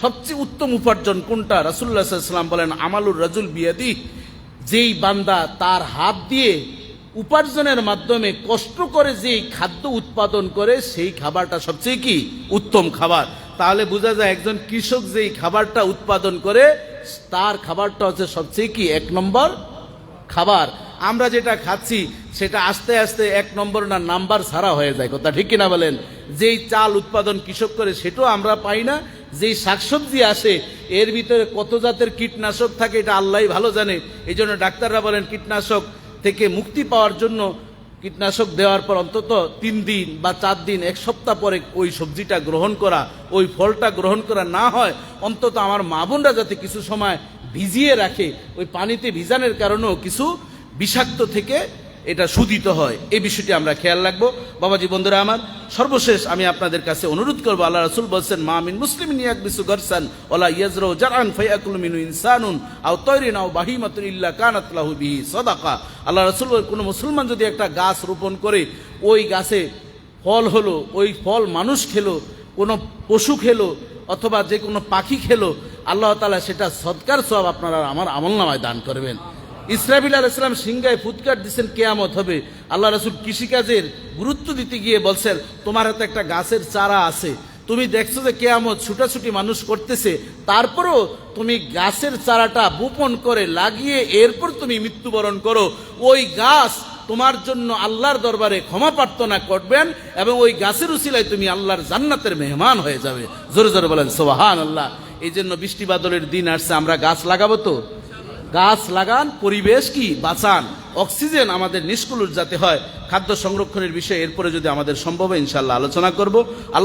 সবচেয়ে উত্তম উপার্জন কোনটা? রাসুল্লাহ সাল্লাম বলেন, আমালুর রাজুল বিয়াদি যেই বান্দা তার হাত দিয়ে উপার্জনের মাধ্যমে কষ্ট করে যেই খাদ্য উৎপাদন করে, সেই খাবারটা সবচেয়ে কি? উত্তম খাবার। তাহলে বোঝা যায় একজন কৃষক যেই খাবারটা উৎপাদন করে, তার খাবারটা হচ্ছে সবচেয়ে কি? এক নম্বর খাবার। আমরা যেটা খাচ্ছি, সেটা আস্তে আস্তে এক নম্বর না নাম্বার ছাড়া হয়ে যায়। কথা ঠিক কিনা বলেন? যেই চাল উৎপাদন কৃষক করে, সেটাও আমরা পাই না। যেই শাকসবজি আসে, এর ভিতরে কত জাতের কীটনাশক থাকে, এটা আল্লাহ ভালো জানে। এই জন্য ডাক্তাররা বলেন, কীটনাশক থেকে মুক্তি পাওয়ার জন্য কীটনাশক দেওয়ার পর অন্তত তিন দিন বা চার দিন, এক সপ্তাহ পরে ওই সবজিটা গ্রহণ করা, ওই ফলটা গ্রহণ করা না হয়, অন্তত আমার মা বোনরা যাতে কিছু সময় ভিজিয়ে রাখে, ওই পানিতে ভিজানোর কারণেও কিছু বিষাক্ত থেকে এটা সুদিত হয়। এই বিষয়টি আমরা খেয়াল রাখব। বাবাজি, বন্ধুরা আমার, সর্বশেষ আমি আপনাদের কাছে অনুরোধ করব, আল্লাহ রাসুল বলছেন, মা মিন মুসলিম নিয়াক বিসু গরসান ওলা ইয়াজরো জারান ফায়াকুল মিনু ইনসানুন, আও তৈরিন, আও বাহিমাতুন ইল্লা কানাত লাহু বিহি সদাকা। আল্লাহ রাসুল কোনো মুসলমান যদি একটা গাছ রোপণ করে, ওই গাছে ফল হলো, ওই ফল মানুষ খেলো, কোনো পশু খেলো, অথবা যে কোনো পাখি খেলো, আল্লাহ তালা সেটা সৎকার সব আপনারা আমার আমল নামায় দান করবেন। ইসরাফিল আল ইসলাম সিংগায় ফুৎকার দিচ্ছেন কেয়ামত হবে। আল্লাহ রসুল কৃষিকাজের গুরুত্ব দিতে গিয়ে বলছেন, তোমার হাতে একটা গাছের চারা আছে। তুমি দেখছ যে কেয়ামত ছুটাছুটি মানুষ করতেছে। তারপরও তুমি গাছের চারাটা বোপন করে লাগিয়ে এরপর তুমি মৃত্যুবরণ করো। ওই গাছ তোমার জন্য আল্লাহর দরবারে ক্ষমা প্রার্থনা করবেন এবং ওই গাছের উসিলায় তুমি আল্লাহর জান্নাতের মেহমান হয়ে যাবে। জোরে জোরে বলেন সোহান আল্লাহ এই জন্য বৃষ্টি বাদলের দিন আসছে, আমরা গাছ লাগাবো তো? গাছ লাগান, পরিবেশ কি? বাঁচান। অক্সিজেন আমাদের নিষ্কুলুর যাতে হয়। খাদ্য সংরক্ষণের বিষয়ে এরপরে যদি আমাদের সম্ভব ইনশাল্লাহ আলোচনা করব। আল্লাহ